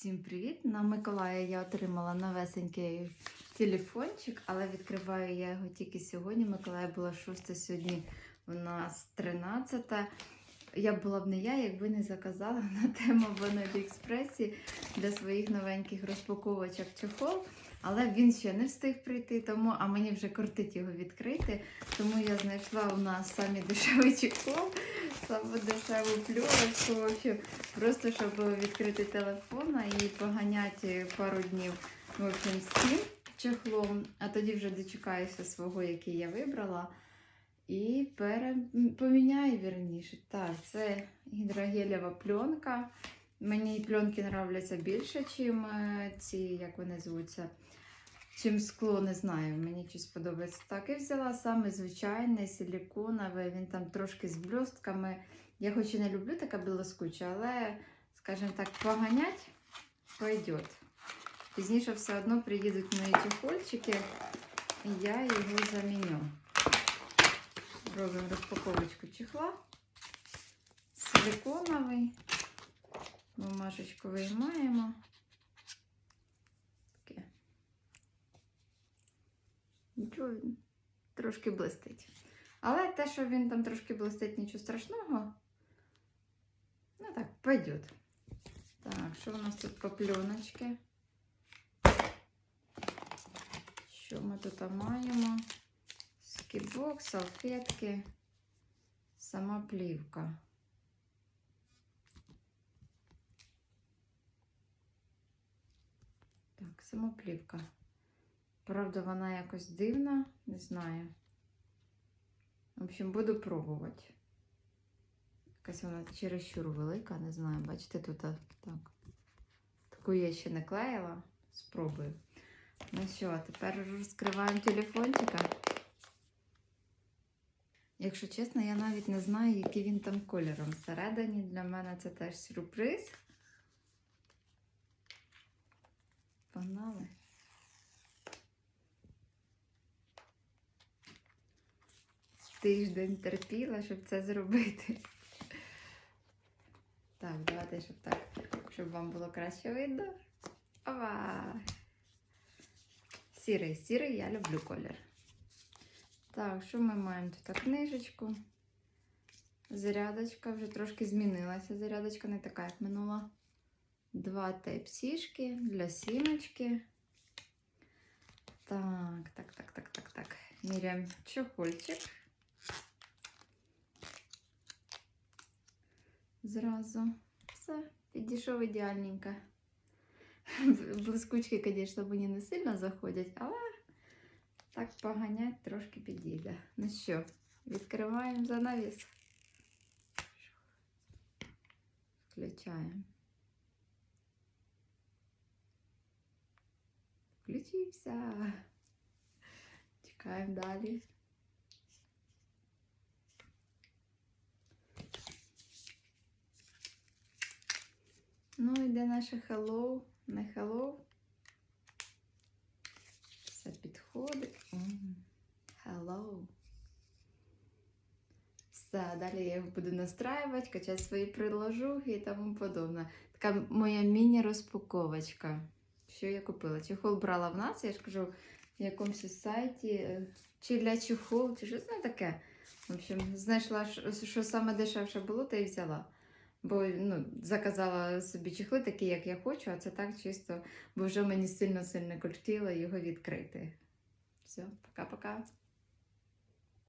Всім привіт! На Миколая я отримала новесенький телефончик, але відкриваю я його тільки сьогодні. Миколая була 6 сьогодні у нас 13. Я була б не я, якби не заказала на тему в Аліекспресі для своїх новеньких розпаковочок чохол. Але він ще не встиг прийти, тому а мені вже кортить його відкрити. Тому я знайшла у нас самі дешевий чехол, саму дешеву плюшку. Просто щоб відкрити телефон і поганяти пару днів в общем, з цим чехлом, а тоді вже дочекаюся свого, який я вибрала. І пере... поміняю вірніше. Так, це гідрогелєва пленка. Мені пленки нравляться більше, чим е, ці, як вони звуться, чим скло, не знаю. Мені щось подобається. Так, і взяла саме звичайний силіконовий, він там трошки з блістками. Я хоч і не люблю таке блискуче, але, скажімо так, поганять пойдет. Пізніше все одно приїдуть мої чехольчики, і я його заміню. Робимо розпаковочку чехла. Силиконовий. Бумажечку виймаємо. Таке. Він трошки блистить. Але те, що він там трошки блистить, нічого страшного. Ну так, пойдет. Так, що у нас тут по пленочки? Що ми тут маємо? Скібок, салфетки, сама плівка. Так, сама плівка. Правда, вона якось дивна, не знаю. В общем, буду пробувати. Якась вона чересчур велика, не знаю. Бачите, тут так. Таку я ще не клеїла. Спробую. Ну що, тепер розкриваємо телефончика. Якщо чесно, я навіть не знаю, який він там кольором. Всередині для мене це теж сюрприз. Погнали. Тиждень терпіла, щоб це зробити. Так, давайте, щоб так, щоб вам було краще видно. Ова! Сірий, сірий, я люблю колір. Так, що ми маємо тут? Книжечку. Зарядочка вже трошки змінилася. Зарядочка не така, як минула. Два тайп-сішки для сімочки. Так, так, так, так, так, так. Міряємо чохольчик. Зразу. Все, підійшов ідеальненько. Блискучки, звісно, мені не сильно заходять, але так поганять трошки підійде. Ну що, відкриваємо занавіс. Включаємо. Включився. Чекаємо далі. Ну, йде наше hello, не hello. Все підходить. Hello. Все, далі я його буду настраювати, качати свої приложухи і тому подобне. Така моя міні-розпаковочка. Що я купила? Чехол брала в нас, я ж кажу, в якомусь сайті, е, чи для чехол, чи щось не таке. В общем, знайшла, що саме дешевше було, та й взяла. Бо ну, заказала собі чехли такі, як я хочу, а це так чисто, бо вже мені сильно-сильно кортіло його відкрити. Все, пока-пока.